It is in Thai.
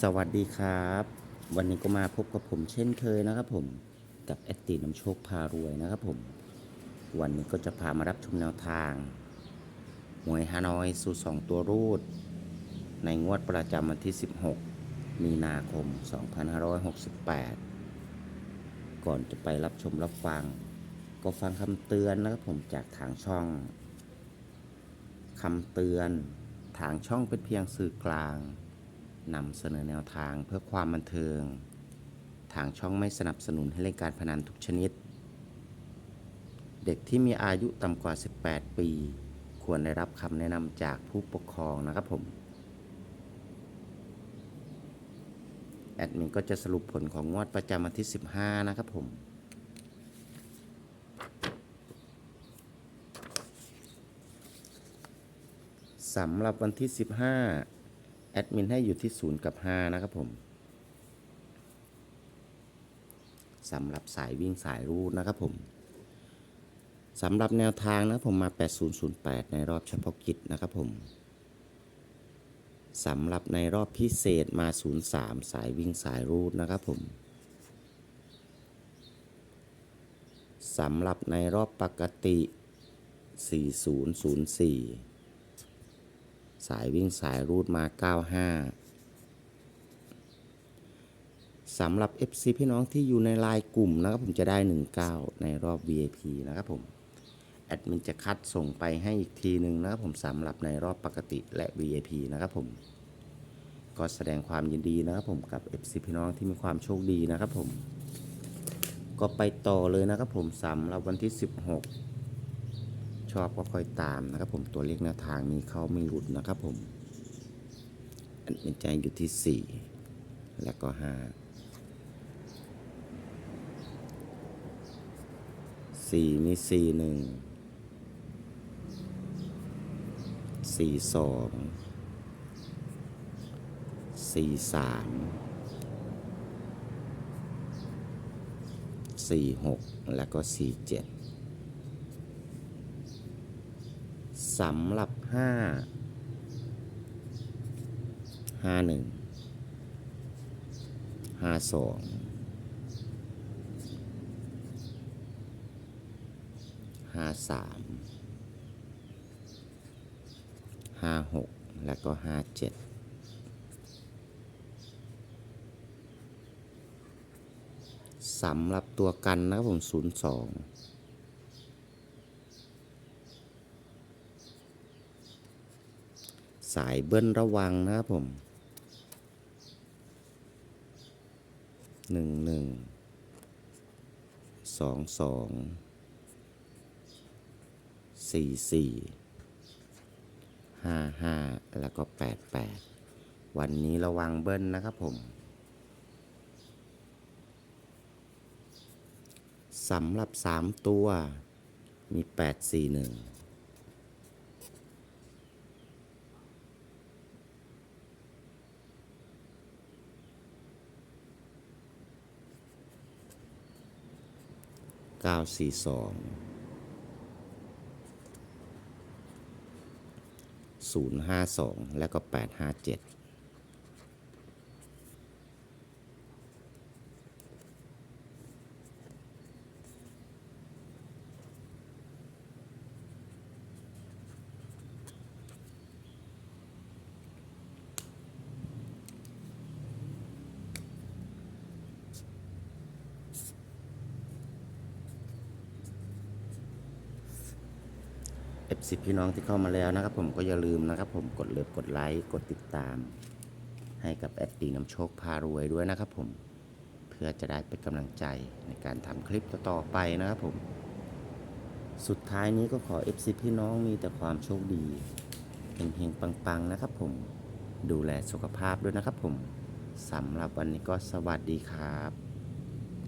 สวัสดีครับ วันนี้ก็มาพบกับผมเช่นเคยนะครับผมกับแอตตีน้ำโชคพารวยนะครับผม วันนี้ก็จะพามารับชมแนวทางหวยฮานอยสู่สองตัวรูด ในงวดประจำวันที่ 16 มีนาคม 2568 ก่อนจะไปรับชมรับฟัง ก็ฟังคำเตือนนะครับผมจากทางช่องคำเตือน ทางช่องเป็นเพียงสื่อกลาง นำเสนอแนวทางเพื่อความบันเทิง ทางช่องไม่สนับสนุนให้เล่นการพนันทุกชนิด เด็กที่มีอายุต่ำกว่า 18 ปี ควรได้รับคำแนะนำจากผู้ปกครองนะครับผม แอดมินก็จะสรุปผลของงวดประจำวันที่ 15 นะครับผมสำหรับวันที่ 15 แอดมินให้อยู่ที่ 0 กับ 5 นะครับผมสำหรับสายวิ่งสายรูดนะครับผมสำหรับแนวทางนะผมมา 8008 ในรอบเฉพาะกิจนะครับผมสำหรับในรอบพิเศษมา 03 สายวิ่งสายรูดนะครับผมสำหรับในรอบปกติ 4004 สายวิ่งสายรูดมา 95 สำหรับ FC พี่น้องที่อยู่ในไลน์กลุ่มนะครับผมจะได้ 19 ในรอบ VIP นะครับผม แอดมินจะคัดส่งไปให้อีกทีหนึ่งนะครับผมสำหรับในรอบปกติและ VIP นะครับผม ก็แสดงความยินดีนะครับผมกับ FC พี่น้องที่มีความโชคดีนะครับผม ก็ไปต่อเลยนะครับผมสำหรับวันที่ 16 ชอบก็ค่อยตามนะครับผมตัวเลขแนวทางนี้เข้าไม่หลุดนะครับผมอันเป็นใจอยู่ที่ 4 แล้วก็5สี่มีสี่หนึ่งสี่สองสี่สามสี่หกแล้วก็สี่เจ็ด สำหรับห้าห้าหนึ่งห้าสองห้าสามห้าหกแล้วก็ห้าเจ็ดสำหรับตัวกันนะครับผมศูนย์สอง สายเบิ้ลระวังนะครับผมหนึ่งหนึ่งสองสองสี่สี่ห้าห้าแล้วก็แปดแปดวันนี้ระวังเบิ้ลนะครับผมสำหรับสามตัวมีแปดสี่หนึ่ง เก้าสี่สองศูนย์ห้าสองแล้วก็แปดห้าเจ็ดเอฟซีพี่น้องที่เข้ามาแล้วนะครับ ผมก็อย่าลืมนะครับ ผมกดเลิฟกดไลค์กดติดตาม ให้กับแอดตีน้ำโชคพารวยด้วยนะครับ ผมเพื่อจะได้เป็นกำลังใจในการทำคลิปต่อๆไปนะครับผม สุดท้ายนี้ก็ขอ FC พี่น้องมีแต่ความโชคดีเฮงๆปังๆนะครับผมดูแลสุขภาพด้วยนะครับผมสำหรับวันนี้ก็สวัสดีครับ